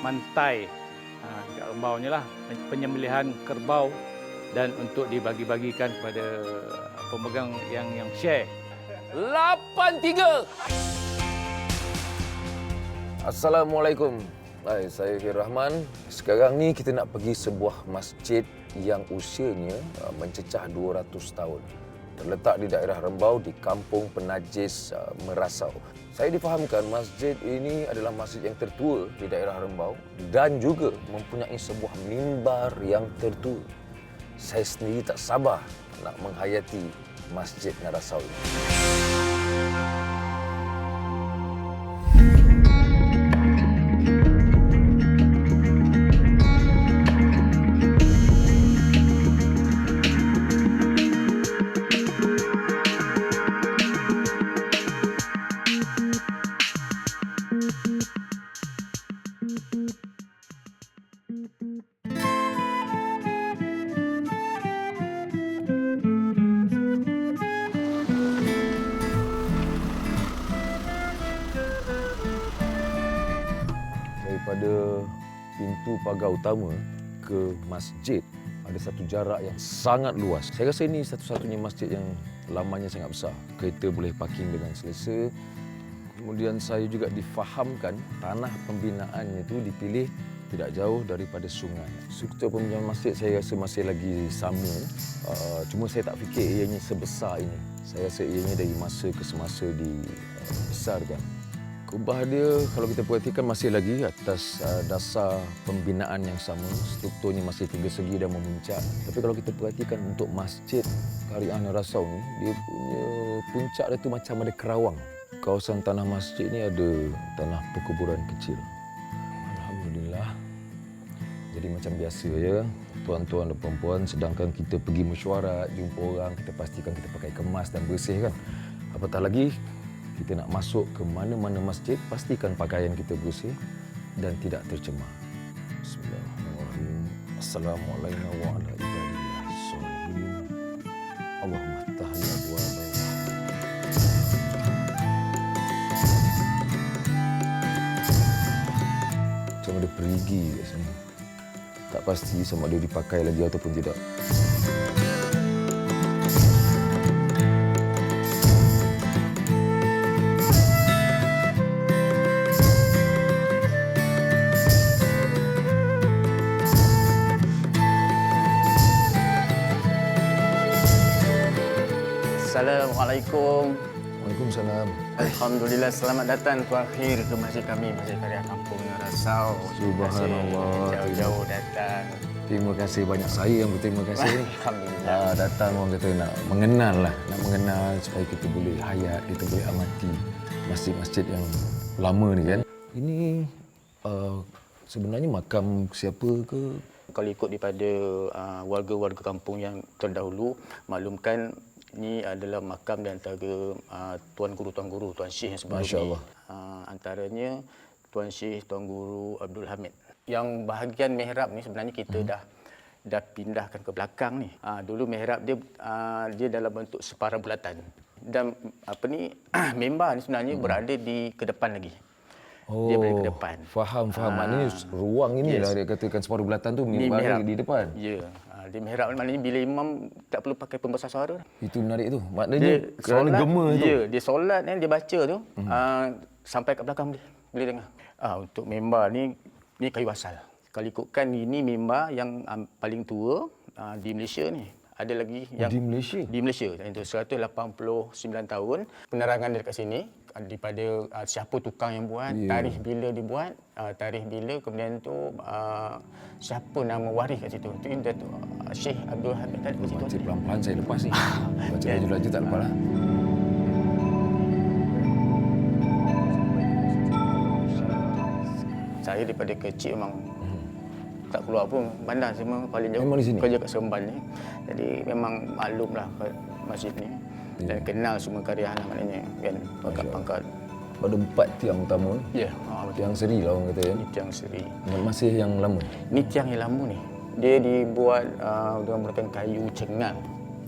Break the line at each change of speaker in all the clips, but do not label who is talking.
mantai ha, dekat Rembau ni lah penyembelihan kerbau dan untuk dibagi-bagikan kepada pemegang yang yang share.
83.
Assalamualaikum. Hai, saya Khair Rahman. Sekarang ni kita nak pergi sebuah masjid yang usianya uh, mencecah 200 tahun. Terletak di daerah Rembau di Kampung Penajis uh, Merasau. Saya difahamkan masjid ini adalah masjid yang tertua di daerah Rembau dan juga mempunyai sebuah mimbar yang tertua. Saya sendiri tak sabar nak menghayati Masjid Narasau ini. Masjid ada satu jarak yang sangat luas. Saya rasa ini satu-satunya masjid yang lamanya sangat besar. Kereta boleh parking dengan selesa. Kemudian saya juga difahamkan tanah pembinaannya itu dipilih tidak jauh daripada sungai. Struktur pembinaan masjid saya rasa masih lagi sama. Uh, cuma saya tak fikir ianya sebesar ini. Saya rasa ianya dari masa ke semasa dibesarkan. Kubah dia kalau kita perhatikan masih lagi atas uh, dasar pembinaan yang sama, strukturnya masih tiga segi dan memuncak. Tapi kalau kita perhatikan untuk masjid Karian Rasau ni, dia punya puncak dia tu macam ada kerawang. Kawasan tanah masjid ni ada tanah perkuburan kecil. Alhamdulillah. Jadi macam biasa ya, tuan-tuan dan puan-puan sedangkan kita pergi mesyuarat, jumpa orang, kita pastikan kita pakai kemas dan bersih kan. Apatah lagi kita nak masuk ke mana-mana masjid, pastikan pakaian kita bersih dan tidak tercemar. Bismillahirrahmanirrahim. Assalamualaikum warahmatullahi wabarakatuh. Allahumma tahli abwab Macam ada perigi kat sini. Tak pasti sama ada dipakai lagi ataupun tidak.
Assalamualaikum.
Waalaikumsalam.
Alhamdulillah selamat datang Tuan Khair ke masjid kami, Masjid Karya Kampung Rasau.
Subhanallah.
Jauh-jauh datang.
Terima kasih banyak saya yang berterima kasih.
Alhamdulillah.
Ah, datang orang kata nak mengenal lah, nak mengenal supaya kita boleh hayat, kita boleh amati masjid-masjid yang lama ni kan. Ini uh, sebenarnya makam siapa ke?
Kalau ikut daripada uh, warga-warga kampung yang terdahulu, maklumkan ini adalah makam di antara uh, Tuan Guru Tuan Guru Tuan Syekh yang sebelum ni.
Allah.
Uh, antaranya Tuan Syekh Tuan Guru Abdul Hamid. Yang bahagian mihrab ni sebenarnya kita
Hmm.
dah dah pindahkan ke belakang ni. Uh, dulu mihrab dia uh, dia dalam bentuk separa bulatan. Dan apa ni member ni sebenarnya
Hmm.
berada di ke depan lagi. Dia berada ke depan.
Oh, Faham, faham.
Ah.
Maknanya ruang ini
Yes.
dia katakan separuh bulatan tu
Ni
mimbar di depan.
Ya. Di mihrab ni maknanya bila imam tak perlu pakai pembesar suara.
Itu menarik tu. Maknanya kerana gema tu.
Ya, dia solat ni dia baca tu mm-hmm. uh, sampai kat belakang boleh boleh dengar. Ah untuk member ni ni kayu asal. Kalau ikutkan ini member yang um, paling tua uh, di Malaysia ni. Ada lagi yang
di Malaysia?
Di Malaysia itu 189 tahun. Penerangan dekat sini uh, daripada uh, siapa tukang yang buat,
Ya.
tarikh bila dibuat, uh, tarikh bila kemudian tu uh, siapa nama waris kat situ. Itu Datuk uh, Syekh Abdul Hamid tadi kat situ.
Baca pelan-pelan saya lepas ni. Baca
Ya.
laju-laju tak lepas lah.
Saya daripada kecil memang tak keluar pun bandar semua paling jauh
Memang di sini?
kerja kat Seremban ni. Jadi memang maklum lah masjid ni. Dan kenal semua karya lah maknanya kan pangkat-pangkat.
Ada empat tiang utama ni.
Ya, ah, betul.
Tiang seri lah orang kata ya.
Ni tiang seri.
Masih yang lama.
Ni tiang yang lama ni. Dia dibuat uh, dengan menggunakan kayu cengal.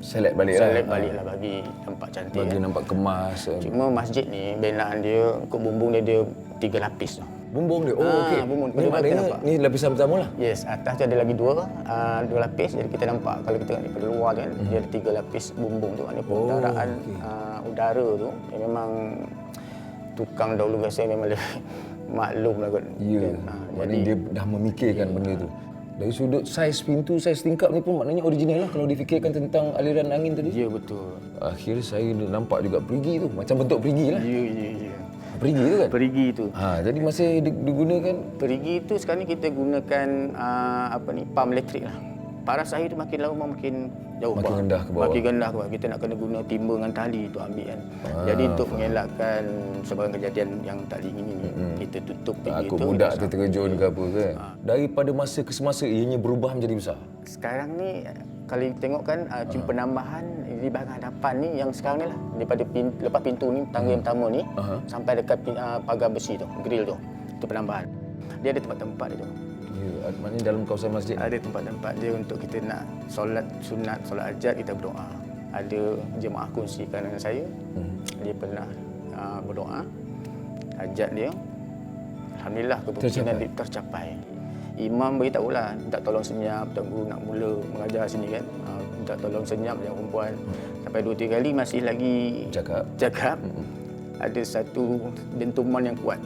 Selet balik lah.
Select balik lah bagi nampak cantik.
Bagi
kan.
nampak kemas. eh.
Cuma masjid ni binaan dia, kok bumbung dia dia tiga lapis tau.
Bumbung dia. Oh,
Ah,
okey.
bumbung.
Ni
Boleh
maknanya ni lapisan pertama lah.
Yes, atas tu ada lagi dua, uh, dua lapis. Jadi kita nampak kalau kita tengok daripada luar kan, dia ada tiga lapis bumbung tu. Ini pendaraan
Hmm. okey.
uh, udara tu yang memang tukang dahulu rasa memang lebih maklum lah kot.
Ya.
Dan, ah,
Maknanya dia dah memikirkan benda tu. Dari sudut saiz pintu, saiz tingkap ni pun maknanya original lah kalau difikirkan tentang aliran angin tadi.
Ya betul.
Akhirnya saya nampak juga perigi tu. Macam bentuk perigi lah.
Ya, ya, ya.
Perigi tu kan?
Perigi tu.
Ha, jadi masih di- digunakan
Perigi tu sekarang ni kita gunakan uh, apa ni pam elektrik lah. Paras air tu makin lama makin jauh
Makin rendah ke bawah.
Makin rendah ke bawah. Kita nak kena guna timba dengan tali tu ambil kan. Jadi untuk mengelakkan sebarang kejadian yang tak diingini ni, kita tutup perigi
Takut
tu.
budak terterjun ke apa kan. Daripada masa ke semasa ianya berubah menjadi besar.
Sekarang ni kalau kita tengok kan uh, cuma penambahan di bahagian hadapan ni yang sekarang ni lah daripada pintu, lepas pintu ni tangga yang pertama ni
Aha.
sampai dekat uh, pagar besi tu grill tu itu penambahan dia ada tempat-tempat dia tu
Ya, maknanya dalam kawasan masjid.
ada tempat-tempat dia untuk kita nak solat sunat solat hajat kita berdoa. Ada jemaah kongsikan dengan saya.
Hmm.
dia pernah uh, berdoa. Hajat dia. Alhamdulillah keputusan dia tercapai. Imam beritahu lah minta tolong senyap tuan guru nak mula mengajar sini kan. Uh, minta tolong senyap yang perempuan. Sampai dua tiga kali masih lagi
Cakap.
cakap. Ada satu dentuman yang kuat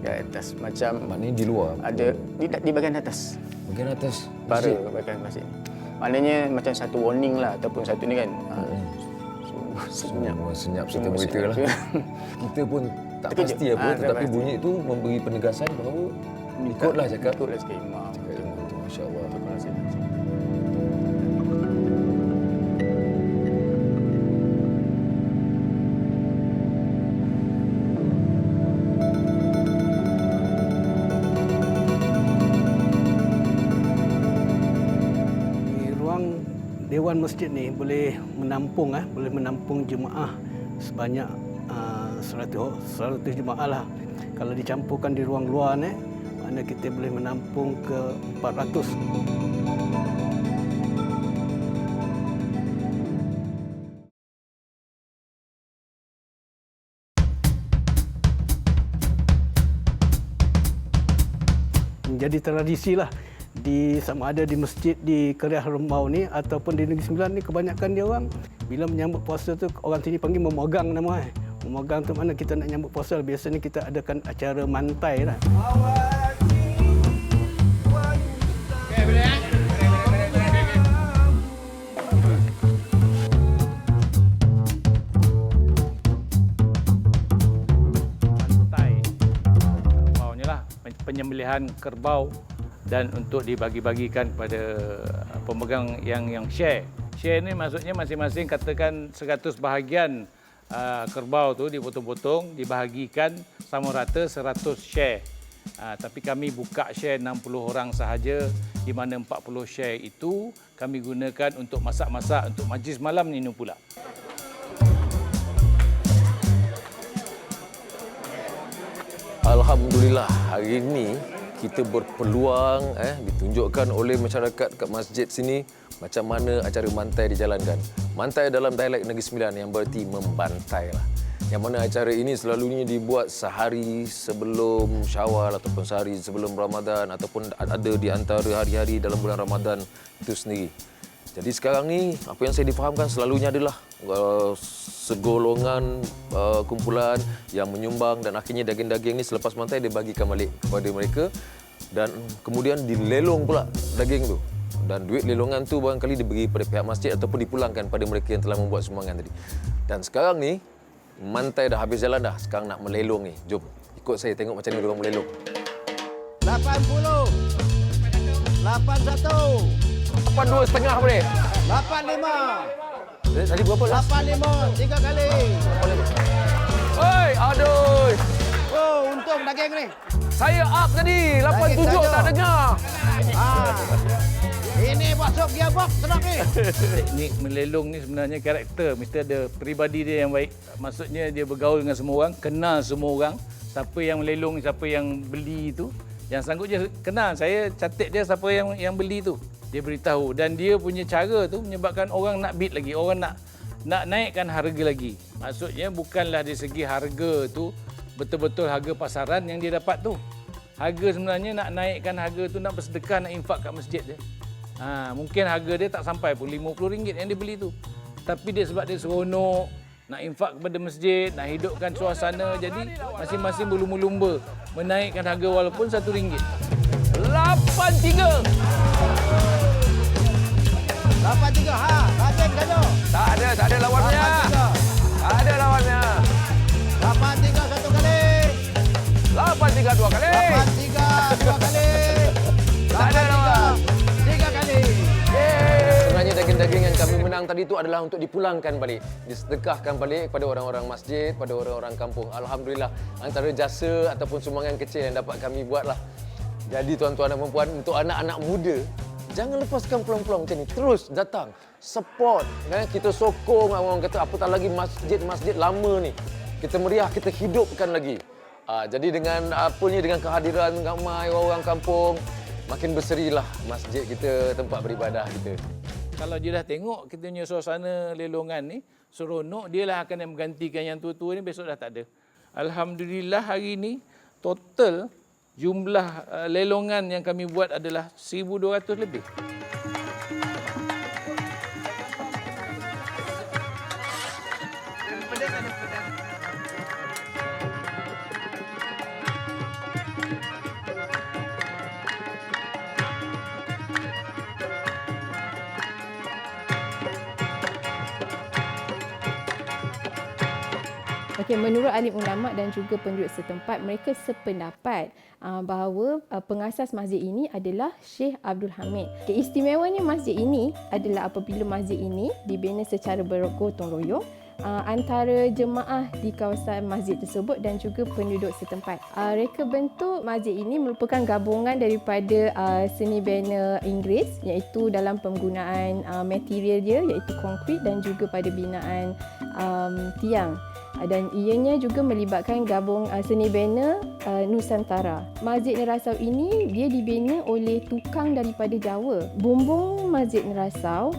di atas macam
Maknanya di luar.
ada di, di bahagian atas
Bagian atas.
para bahagian masjid maknanya macam satu warning lah ataupun satu ni kan sungguh senyap
Semua senyap serta
Semua
berita lah.
senyap.
Kita pun tak
Terkejut.
pasti apa
tak
tetapi
pasti.
bunyi tu memberi penegasan bahawa ikutlah cakap.
ikutlah cakap imam
Cakap ilmu tu, Masya Allah.
Dewan Masjid ni boleh menampung ah, boleh menampung jemaah sebanyak uh, 100 100 jemaah lah. Kalau dicampurkan di ruang luar ni, mana kita boleh menampung ke 400. menjadi tradisi lah di sama ada di masjid di Keriah Rembau ni ataupun di Negeri Sembilan ni kebanyakan dia orang bila menyambut puasa tu orang sini panggil memegang nama eh. Memegang tu mana kita nak nyambut puasa biasanya kita adakan acara mantai lah.
lah penyembelihan kerbau dan untuk dibagi-bagikan kepada pemegang yang yang share. Share ni maksudnya masing-masing katakan 100 bahagian uh, kerbau tu dipotong-potong dibahagikan sama rata 100 share. Uh, tapi kami buka share 60 orang sahaja di mana 40 share itu kami gunakan untuk masak-masak untuk majlis malam ni pula.
Alhamdulillah hari ini kita berpeluang eh ditunjukkan oleh masyarakat kat masjid sini macam mana acara mantai dijalankan. Mantai dalam dialek Negeri Sembilan yang berarti membantai lah. Yang mana acara ini selalunya dibuat sehari sebelum Syawal ataupun sehari sebelum Ramadan ataupun ada di antara hari-hari dalam bulan Ramadan itu sendiri. Jadi sekarang ni apa yang saya difahamkan selalunya adalah uh, segolongan uh, kumpulan yang menyumbang dan akhirnya daging-daging ni selepas mantai dia bagikan balik kepada mereka dan kemudian dilelong pula daging tu. Dan duit lelongan tu barangkali diberi pada pihak masjid ataupun dipulangkan pada mereka yang telah membuat sumbangan tadi. Dan sekarang ni mantai dah habis jalan dah. Sekarang nak melelong ni. Jom ikut saya tengok macam mana orang melelong.
80 81
Apa dua setengah boleh?
85
Eh, Tadi berapa?
85 tiga kali.
Oi, aduh.
Oh, untung daging ni.
Saya up tadi. 87
Daging
tak dengar.
Ha. Ini masuk gearbox senang ni.
teknik melelong ni sebenarnya karakter mesti ada peribadi dia yang baik maksudnya dia bergaul dengan semua orang kenal semua orang siapa yang melelong siapa yang beli tu yang sanggup je kenal saya catat dia siapa yang yang beli tu dia beritahu dan dia punya cara tu menyebabkan orang nak bid lagi orang nak nak naikkan harga lagi maksudnya bukanlah dari segi harga tu betul-betul harga pasaran yang dia dapat tu. Harga sebenarnya nak naikkan harga tu nak bersedekah nak infak kat masjid je. Ha, mungkin harga dia tak sampai pun RM50 yang dia beli tu. Tapi dia sebab dia seronok nak infak kepada masjid, nak hidupkan suasana jadi masing-masing berlumba-lumba menaikkan harga walaupun RM1.
Lapan tiga.
Lapan tiga. Ha, Rajen Kano.
Tak ada, tak ada lawannya.
Lapan tiga.
Tak ada lawannya.
Lapan tiga satu kali.
Lapan tiga dua kali.
Lapan tiga dua kali.
Tak ada
Lapan tiga.
lawan.
Tiga kali.
Sebenarnya daging-daging yang kami menang tadi itu adalah untuk dipulangkan balik, disedekahkan balik kepada orang-orang masjid, pada orang-orang kampung. Alhamdulillah antara jasa ataupun sumbangan kecil yang dapat kami buatlah. Jadi tuan-tuan dan puan untuk anak-anak muda, jangan lepaskan peluang-peluang macam ni. Terus datang, support. Kan? Kita sokong orang kata apatah lagi masjid-masjid lama ni. Kita meriah, kita hidupkan lagi. Ah, jadi dengan apa ni dengan kehadiran ramai orang kampung, makin berserilah masjid kita, tempat beribadah kita.
Kalau dia dah tengok kita punya suasana lelongan ni, seronok, dia lah akan menggantikan yang tua-tua ni besok dah tak ada. Alhamdulillah hari ni total jumlah uh, lelongan yang kami buat adalah 1,200 lebih.
Okey, menurut alim ulama dan juga penduduk setempat, mereka sependapat uh, bahawa uh, pengasas masjid ini adalah Syekh Abdul Hamid. Keistimewanya masjid ini adalah apabila masjid ini dibina secara bergotong royong uh, antara jemaah di kawasan masjid tersebut dan juga penduduk setempat. Uh, reka bentuk masjid ini merupakan gabungan daripada uh, seni bina Inggeris iaitu dalam penggunaan uh, material dia iaitu konkrit dan juga pada binaan um, tiang dan ianya juga melibatkan gabung uh, seni bina uh, Nusantara. Masjid Nerasau ini dia dibina oleh tukang daripada Jawa. Bumbung Masjid Nerasau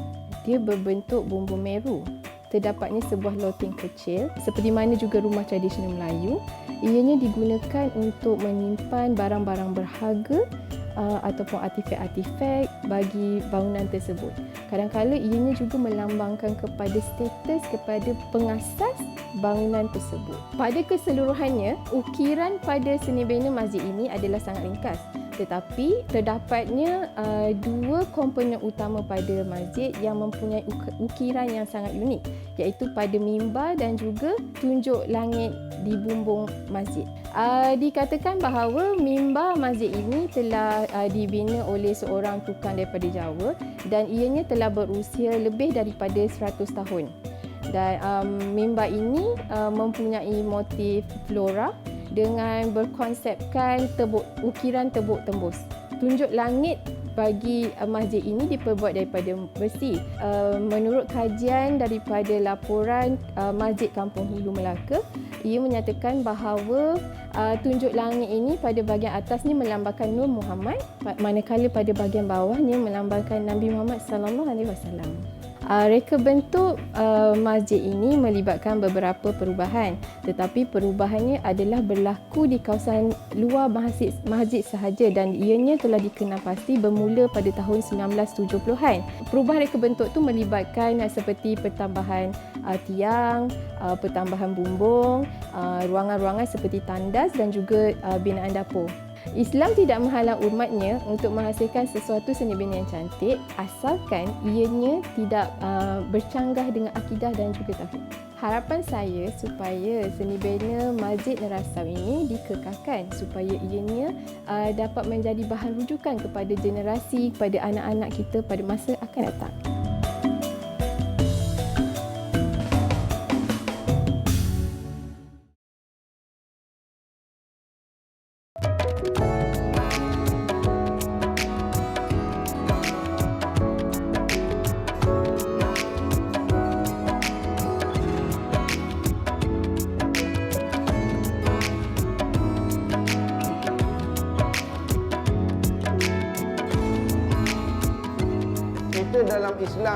dia berbentuk bumbung meru. Terdapatnya sebuah loteng kecil seperti mana juga rumah tradisional Melayu. Ianya digunakan untuk menyimpan barang-barang berharga uh, ataupun artifak-artifak bagi bangunan tersebut. Kadang-kadang ianya juga melambangkan kepada status kepada pengasas bangunan tersebut. Pada keseluruhannya, ukiran pada seni bina masjid ini adalah sangat ringkas. Tetapi terdapatnya uh, dua komponen utama pada masjid yang mempunyai uk- ukiran yang sangat unik iaitu pada mimbar dan juga tunjuk langit di bumbung masjid. Uh, dikatakan bahawa mimbar masjid ini telah uh, dibina oleh seorang tukang daripada Jawa dan ianya telah berusia lebih daripada 100 tahun. Dan um, mimbar ini uh, mempunyai motif flora dengan berkonsepkan tebuk ukiran tebuk tembus. Tunjuk langit bagi uh, masjid ini diperbuat daripada besi. Uh, menurut kajian daripada laporan uh, Masjid Kampung Hulu Melaka, ia menyatakan bahawa uh, tunjuk langit ini pada bahagian atas ni melambangkan Nur Muhammad, manakala pada bahagian bawahnya melambangkan Nabi Muhammad sallallahu alaihi wasallam. Uh, reka bentuk uh, masjid ini melibatkan beberapa perubahan tetapi perubahannya adalah berlaku di kawasan luar masjid, masjid sahaja dan ianya telah dikenal pasti bermula pada tahun 1970-an. Perubahan reka bentuk tu melibatkan uh, seperti pertambahan uh, tiang, uh, pertambahan bumbung, uh, ruangan-ruangan seperti tandas dan juga uh, binaan dapur. Islam tidak menghalang umatnya untuk menghasilkan sesuatu seni bina yang cantik asalkan ianya tidak uh, bercanggah dengan akidah dan juga tauhid. Harapan saya supaya seni bina Masjid Nerasau ini dikekalkan supaya ianya uh, dapat menjadi bahan rujukan kepada generasi, kepada anak-anak kita pada masa akan datang.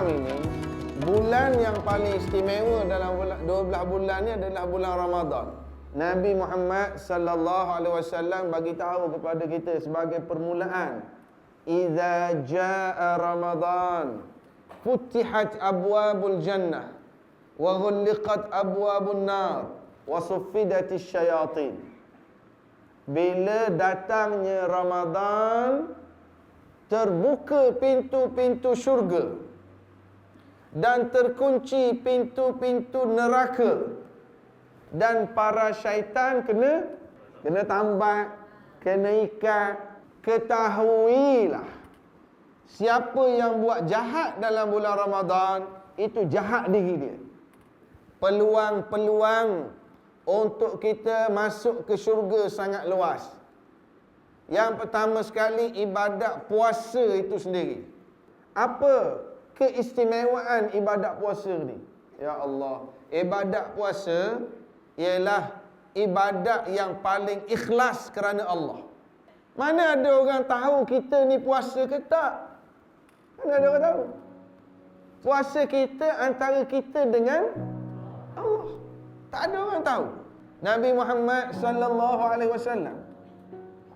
Ini bulan yang paling istimewa dalam bulan 12 bulan ni adalah bulan Ramadan. Nabi Muhammad sallallahu alaihi wasallam bagi tahu kepada kita sebagai permulaan. Idza jaa ramadan futihat abwabul jannah wa ghulliqat abwabun nar wa suffidatis syayatin bila datangnya Ramadan terbuka pintu-pintu syurga dan terkunci pintu-pintu neraka dan para syaitan kena kena tambat, kena ikat. Ketahuilah siapa yang buat jahat dalam bulan Ramadan itu jahat diri dia. Peluang-peluang untuk kita masuk ke syurga sangat luas. Yang pertama sekali ibadat puasa itu sendiri. Apa keistimewaan ibadat puasa ni? Ya Allah, ibadat puasa ialah ibadat yang paling ikhlas kerana Allah. Mana ada orang tahu kita ni puasa ke tak? Mana ada orang tahu? Puasa kita antara kita dengan Allah. Tak ada orang tahu. Nabi Muhammad sallallahu alaihi wasallam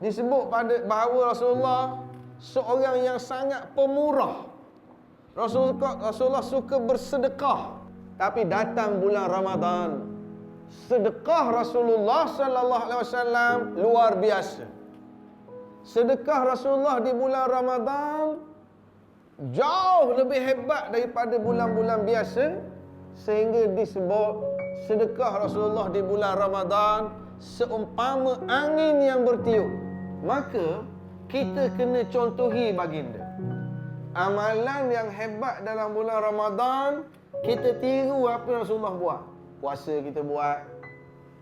disebut pada bahawa Rasulullah seorang yang sangat pemurah. Rasulullah, Rasulullah suka bersedekah. Tapi datang bulan Ramadan, sedekah Rasulullah sallallahu alaihi wasallam luar biasa. Sedekah Rasulullah di bulan Ramadan jauh lebih hebat daripada bulan-bulan biasa sehingga disebut sedekah Rasulullah di bulan Ramadan seumpama angin yang bertiup. Maka kita kena contohi baginda. Amalan yang hebat dalam bulan Ramadan kita tiru apa yang Rasulullah buat. Puasa kita buat,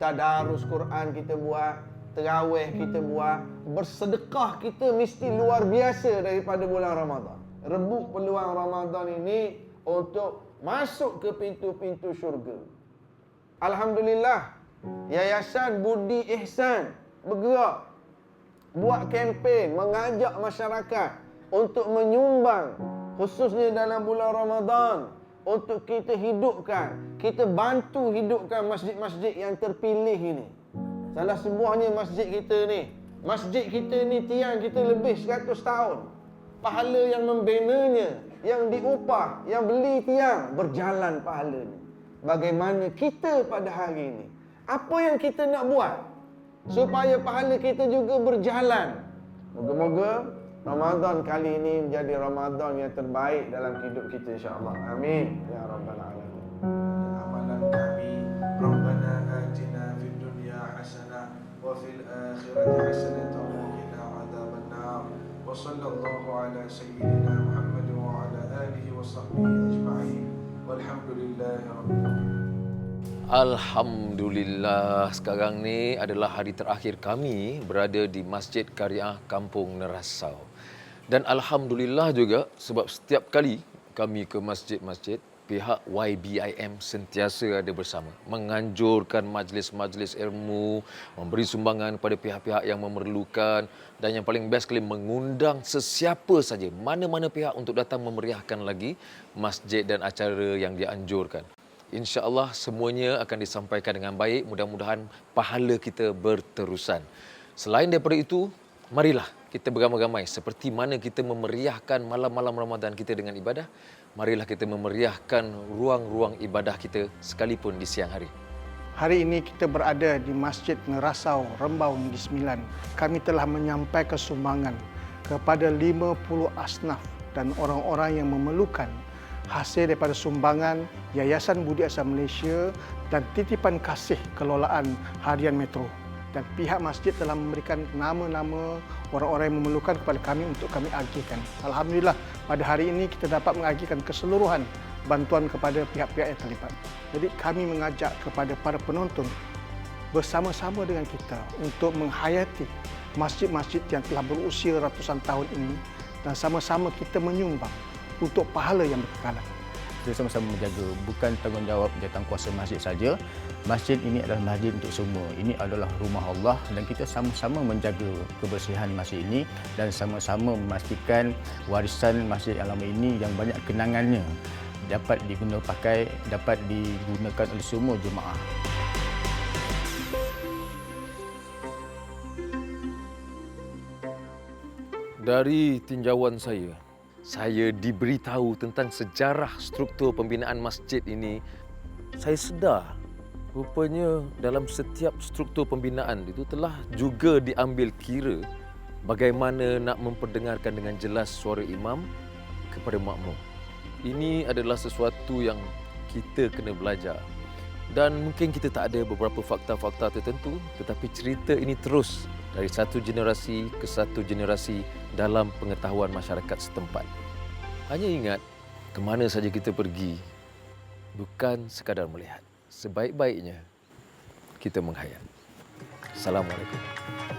tadarus Quran kita buat, terawih kita buat, bersedekah kita mesti luar biasa daripada bulan Ramadan. Rebut peluang Ramadan ini untuk masuk ke pintu-pintu syurga. Alhamdulillah, Yayasan Budi Ihsan bergerak buat kempen mengajak masyarakat untuk menyumbang khususnya dalam bulan Ramadan untuk kita hidupkan, kita bantu hidupkan masjid-masjid yang terpilih ini. Salah sebuahnya masjid kita ni. Masjid kita ni tiang kita lebih 100 tahun. Pahala yang membinanya, yang diupah, yang beli tiang, berjalan pahalanya. Bagaimana kita pada hari ini? Apa yang kita nak buat supaya pahala kita juga berjalan? Moga-moga Ramadan kali ini menjadi Ramadan yang terbaik dalam hidup kita insya-Allah. Amin ya rabbal alamin.
amalan kami Rabbana atina fid dunya hasanah wa fil akhirati hasanah wa qina adzabannar wa sallallahu ala sayyidina Muhammad wa ala alihi wa sahbihi ajma'in walhamdulillahi rabbil alamin
Alhamdulillah sekarang ni adalah hari terakhir kami berada di Masjid Karyah Kampung Nerasau. Dan Alhamdulillah juga sebab setiap kali kami ke masjid-masjid, pihak YBIM sentiasa ada bersama. Menganjurkan majlis-majlis ilmu, memberi sumbangan kepada pihak-pihak yang memerlukan dan yang paling best sekali mengundang sesiapa saja, mana-mana pihak untuk datang memeriahkan lagi masjid dan acara yang dianjurkan. InsyaAllah semuanya akan disampaikan dengan baik. Mudah-mudahan pahala kita berterusan. Selain daripada itu, marilah kita beramai-ramai seperti mana kita memeriahkan malam-malam Ramadan kita dengan ibadah. Marilah kita memeriahkan ruang-ruang ibadah kita sekalipun di siang hari.
Hari ini kita berada di Masjid Nerasau, Rembau Negeri Sembilan. Kami telah menyampaikan sumbangan kepada 50 asnaf dan orang-orang yang memerlukan hasil daripada sumbangan Yayasan Budi Asam Malaysia dan titipan kasih kelolaan harian metro. Dan pihak masjid telah memberikan nama-nama orang-orang yang memerlukan kepada kami untuk kami agihkan. Alhamdulillah pada hari ini kita dapat mengagihkan keseluruhan bantuan kepada pihak-pihak yang terlibat. Jadi kami mengajak kepada para penonton bersama-sama dengan kita untuk menghayati masjid-masjid yang telah berusia ratusan tahun ini dan sama-sama kita menyumbang untuk pahala yang berkekalan
kita sama-sama menjaga. Bukan tanggungjawab jawatan kuasa masjid saja. Masjid ini adalah masjid untuk semua. Ini adalah rumah Allah dan kita sama-sama menjaga kebersihan masjid ini dan sama-sama memastikan warisan masjid alam ini yang banyak kenangannya dapat digunakan pakai dapat digunakan oleh semua jemaah.
Dari tinjauan saya saya diberitahu tentang sejarah struktur pembinaan masjid ini. Saya sedar rupanya dalam setiap struktur pembinaan itu telah juga diambil kira bagaimana nak memperdengarkan dengan jelas suara imam kepada makmum. Ini adalah sesuatu yang kita kena belajar. Dan mungkin kita tak ada beberapa fakta-fakta tertentu tetapi cerita ini terus dari satu generasi ke satu generasi dalam pengetahuan masyarakat setempat. Hanya ingat, ke mana saja kita pergi, bukan sekadar melihat. Sebaik-baiknya, kita menghayat. Assalamualaikum.